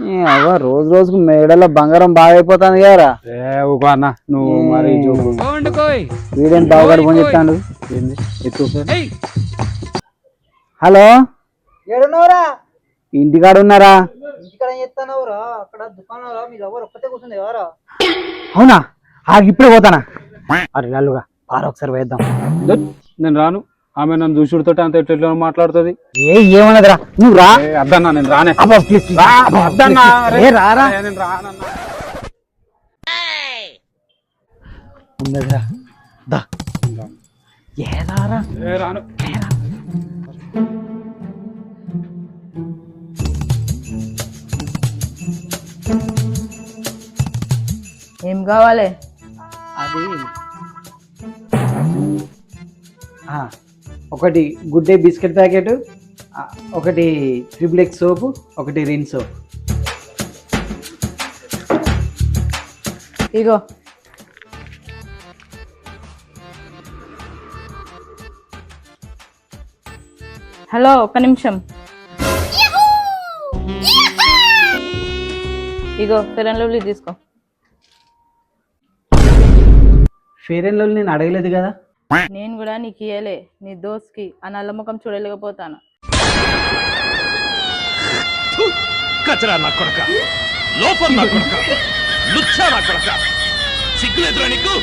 ఏ అవ్వ రోజు రోజుకు మేడలో బంగారం బాగా అయిపోతుంది కదరా. ఏ ఊకో అన్న నువ్వు మరి వీడేం బావగాడు ఫోన్ చెప్తాడు. హలో? ఇంటికాడ ఉన్నారా అవునా? ఆగి ఇప్పుడే పోతానా? అరే నల్లుగా పార ఒకసారి వేద్దాం. నేను రాను. ఆమె నన్ను చూసుడుతో అంత ఎట్లా మాట్లాడుతుంది? ఏ ఏమన్నదిరా? నువ్వు రా. అద్దన్నా నేను రానే. అద్దన్నా. ఏ రారా ఏ, నేను రానన్నా. ఉన్నదిరా. దా. ఏ రారా ఏ, రాను. ఏం కావాలి? అది. ఆ, ఒకటి గుడ్ డే బిస్కెట్ ప్యాకెట్ ఒకటి ట్రిపుల్ ఎక్స్ సోపు ఒకటి రిన్ సోప్. ఇగో. హలో ఒక్క నిమిషం. ఇగో ఫెరన్ లవ్లీ తీసుకో. ఫేర్ అండ్ లవ్లీ నేను అడగలేదు కదా. నేను కూడా నీకు ఇయ్యలే నీ దోస్కి ఆ నల్ల ముఖం చూడలేకపోతాను. కచరా నా కొడక లోపల నా కొడక లుచ్చా నా కొడక. సిగ్గులేదురా నీకు?